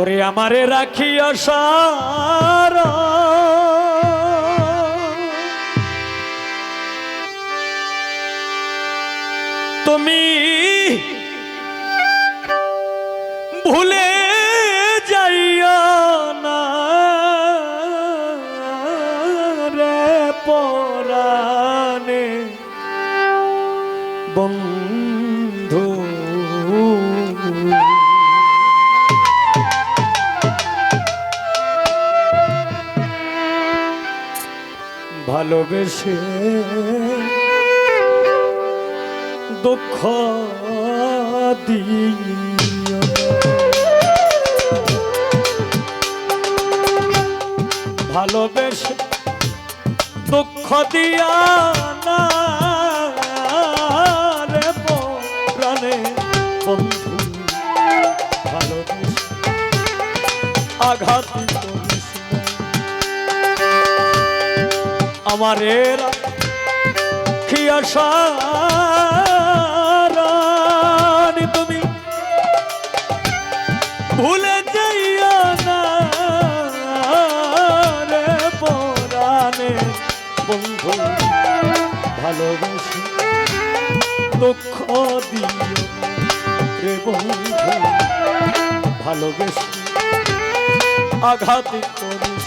ওরে আমারে রাখিয়া সারা। তুমি ভুলে যাইয়া না রে পরাণে। বন্ধু ভালোবেসে দুঃখ দিও। ভালোবেসে দুঃখ দিয়া না প্রাণে বন্ধু। ভালোবেসে আঘাত আমারে খিয়াসারানি তুমি ভুলে যাইয়া না বন্ধু ভালোবাসি দুঃখ দিও বন্ধু ভালোবেসে আঘাত করিস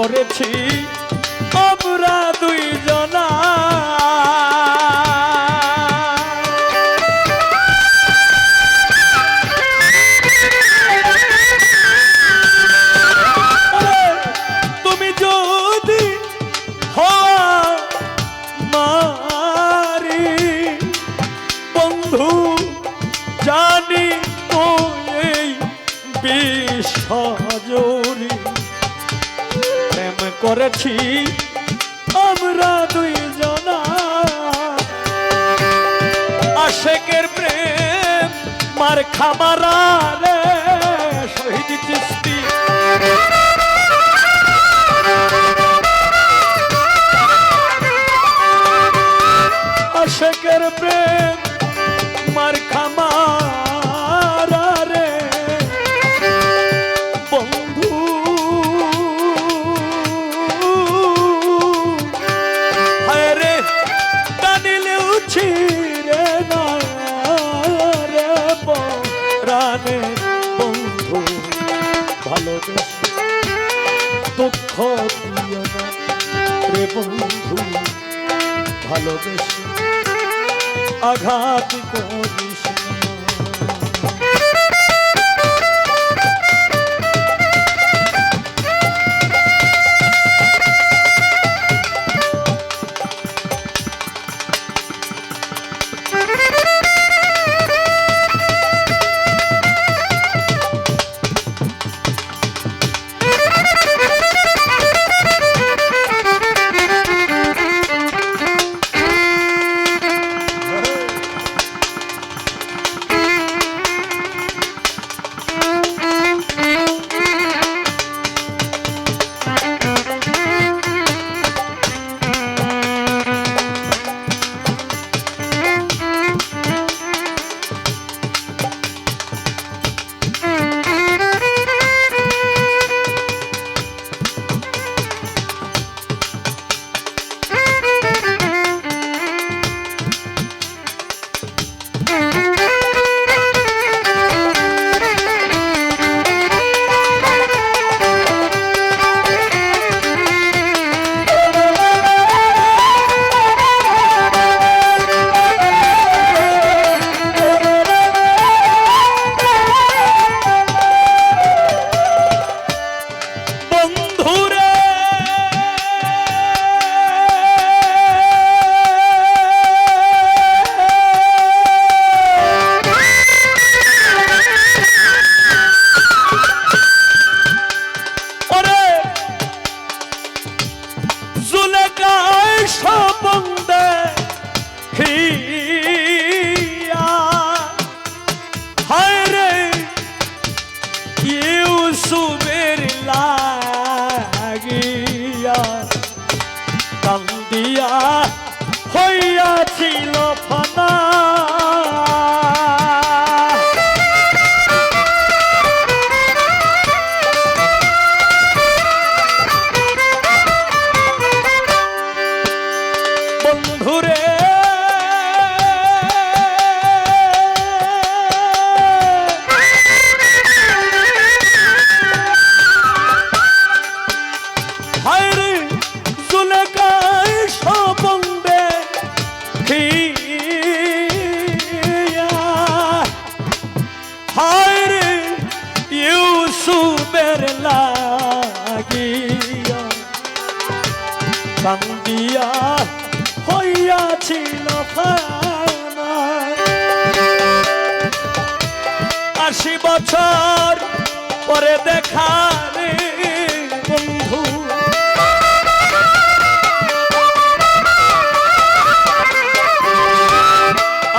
করেছি। আমরা দুইজনা আশেকের প্রেম মার খাবার রে শহীদ চিস্তি আশেকের প্রেম দুঃখ আঘাত করিস। হইয়াছিল। কান্দিয়া হইয়াছিল আশি বছর পরে দেখা রে বন্ধু।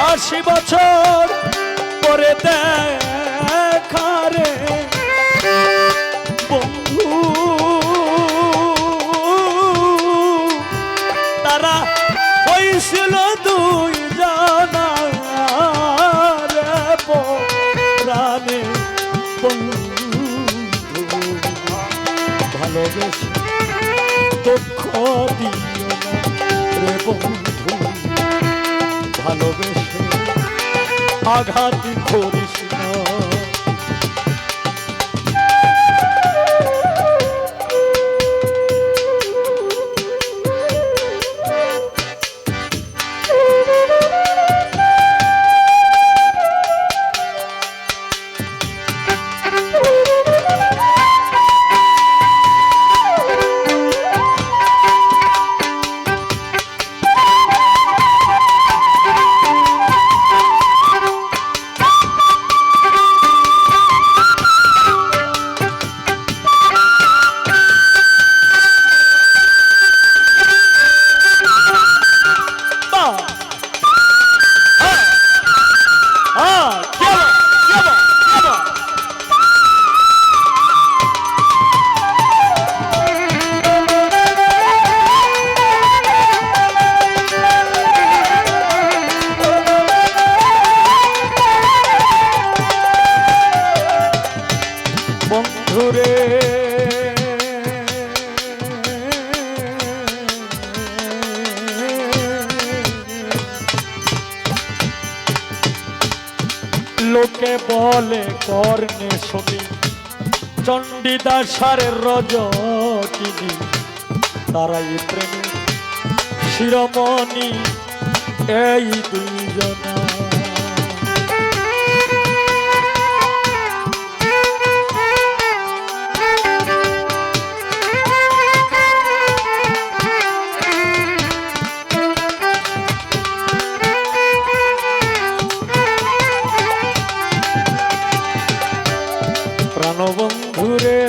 আশি বছর পরে দেখা বন্ধু ভালোবেসে আঘাত করিস। বন্ধুরে। লোকে বলে কর্ণে শুনি চণ্ডীদাসারের রজকিনী তারাই প্রেমী শিরোমণি এই দুইজনা। প্রাণবন্ধুরে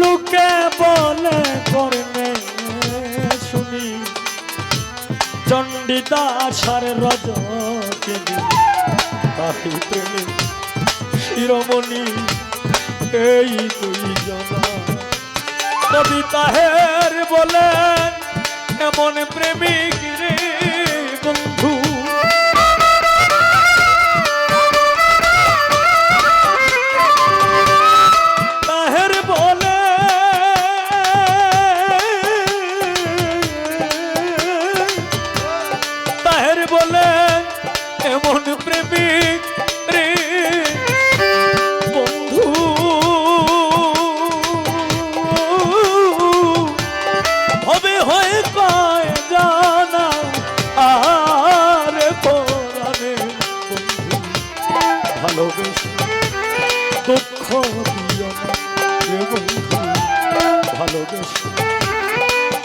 লোকে বলে করনে শুনি। চণ্ডীদাসার রজ তাহি প্রেমী শিরোমণি এই দুই জনা কবিতাহের বলেন এমন প্রেমিক